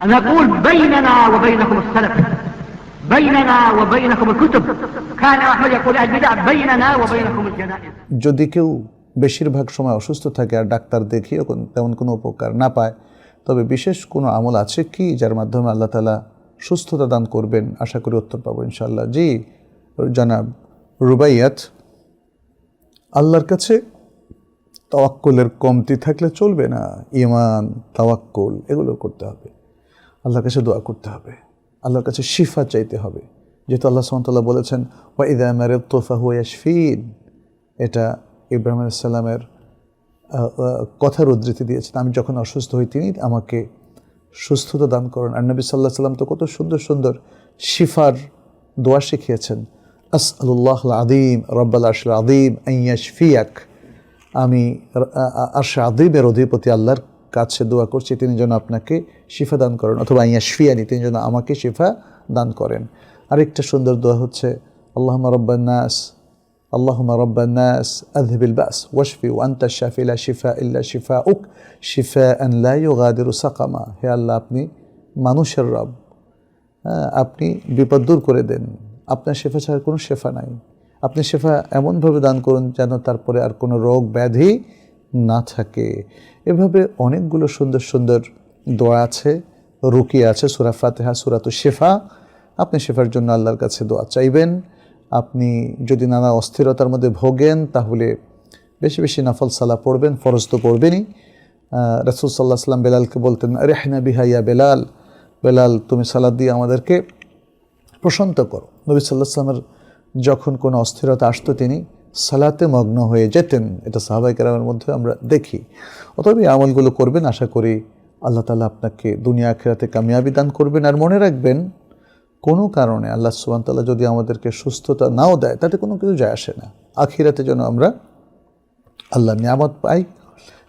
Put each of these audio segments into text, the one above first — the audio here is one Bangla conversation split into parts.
نقول بيننا وبينكم السلف بيننا وبينكم الكتب كان أحمد يقول البدع بيننا وبينكم الجنائز যদি কেউ বেশিরভাগ সময় অসুস্থ থাকে আর ডাক্তার দেখিয়েও কোন- তেমন কোনো উপকার না পায় তবে বিশেষ কোনো আমল আছে কি যার মাধ্যমে আল্লাহ তালা সুস্থতা দান করবেন আশা করি উত্তর পাবো ইনশাল্লাহ জি জনাব রুবাইয়াত আল্লাহর কাছে তাওয়াক্কুলের কমতি থাকলে চলবে না ইমান তাওয়াক্কুল এগুলো করতে হবে আল্লাহর কাছে দোয়া করতে হবে। আল্লাহর কাছে শিফা চাইতে হবে। যেহেতু আল্লাহ সামতাল্লাহ বলেছেন, ওয়া ইদা মারে তোফা হুয়াশফিন এটা ইব্রাহিম আলাইসাল্লামের কথার উদ্ধৃতি দিয়েছেন। আমি যখন অসুস্থ হই, তিনি আমাকে সুস্থতা দান করেন। আর নবী সাল্লাহ সাল্লাম তো কত সুন্দর সুন্দর শিফার দোয়া শিখিয়েছেন। আস আল্লাহ আদিম রব্বাল আশল আদিম আইয়াশফিয়াক আমি আরশা আদিমের অধিপতি আল্লাহর কাছে দোয়া করছি তিনি যেন আপনাকে শিফা দান করেন অথবা আইয়া শিফিয়ানি তিনি যেন আমাকে শিফা দান করেন আরেকটা সুন্দর দোয়া হচ্ছে আল্লাহ রব্বান্নাস اللهم رب الناس أذهب البأس واشفي وأنت الشافي لا شفاء إلا شفاؤك شفاء لا يغادر سقما হে আল্লাহ আপনি মানুষের রব হ্যাঁ, আপনি বিপদ দূর করে দেন আপনার শেফা ছাড়া কোনো শেফা নাই আপনি শেফা এমনভাবে দান করুন যেন তারপরে আর কোনো রোগ ব্যাধি না থাকে। এভাবে অনেকগুলো সুন্দর সুন্দর দোয়া আছে, রুকি আছে, সুরা ফাতেহা, সুরাত শেফা। আপনি শেফার জন্য আল্লাহর কাছে দোয়া চাইবেন। আপনি যদি নানা অস্থিরতার মধ্যে ভোগেন, তাহলে বেশি বেশি নাফল সালা পড়বেন, ফরজ তো পড়বেনই। রসুল সাল্লাহ সাল্লাম বেলালকে বলতেন, রেহনা বিহাইয়া বেলাল। বেলাল, তুমি সালাদ দিয়ে আমাদেরকে প্রশান্ত করো। নবী সাল্লাহ সাল্লামের যখন কোনো অস্থিরতা আসতো, তিনি সালাতে মগ্ন হয়ে যেতেন। এটা সাহাবাই কেরামের মধ্যে আমরা দেখি। অতএব এই আমলগুলো করবেন, আশা করি আল্লাহ তালা আপনাকে দুনিয়া আখেরাতে কামিয়াবি দান করবেন। আর মনে রাখবেন, কোনো কারণে আল্লাহ সুবান তাল্লাহ যদি আমাদেরকে সুস্থতা নাও দেয়, তাতে কোনো কিছু যায় আসে না। আখিরাতে যেন আমরা আল্লাহ নিয়ামত পাই,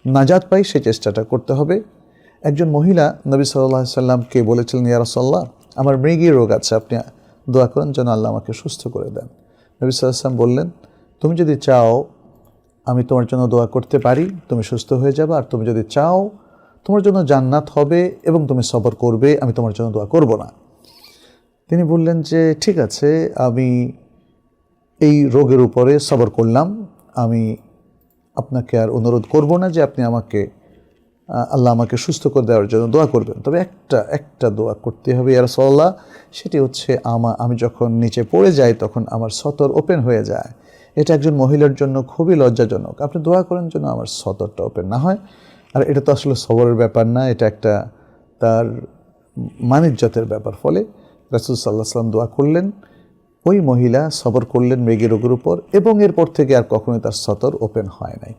নাজাত পাই, সে চেষ্টাটা করতে হবে। একজন মহিলা নবী সাল্লাহ সাল্লামকে বলেছিলেন ইয়ারসল্লাহ আমার মৃগী রোগ আছে, আপনি দোয়া করেন যেন আল্লাহ আমাকে সুস্থ করে দেন। নবী সাল্লাম বললেন তুমি যদি চাও, আমি তোমার জন্য দোয়া করতে পারি, তুমি সুস্থ হয়ে যাবে। আর তুমি যদি চাও, তোমার জন্য জান্নাত হবে এবং তুমি সবর করবে, আমি তোমার জন্য দোয়া করব না। তিনি বললেন যে, ঠিক আছে, আমি এই রোগের উপরে সবর করলাম। আমি আপনাকে আর অনুরোধ করব না যে আপনি আমাকে আল্লাহ আমাকে সুস্থ করে দেওয়ার জন্য দোয়া করবেন। তবে একটা একটা দোয়া করতে হবে ইয়ার সল্লাহ সেটি হচ্ছে আমা, আমি যখন নিচে পড়ে যাই, তখন আমার সতর ওপেন হয়ে যায়। এটা একজন মহিলার জন্য খুবই লজ্জাজনক। আপনি দোয়া করেন যেন আমার সতরটা ওপেন না হয়। আর এটা তো আসলে সবরের ব্যাপার না, এটা একটা তার মানিজ্যতের ব্যাপার। ফলে রাসুল সাল্লাহ সাল্লাম দোয়া করলেন, ওই মহিলা সবর করলেন মেঘের রোগের উপর এবং এরপর থেকে আর কখনোই তার সতর ওপেন হয় নাই।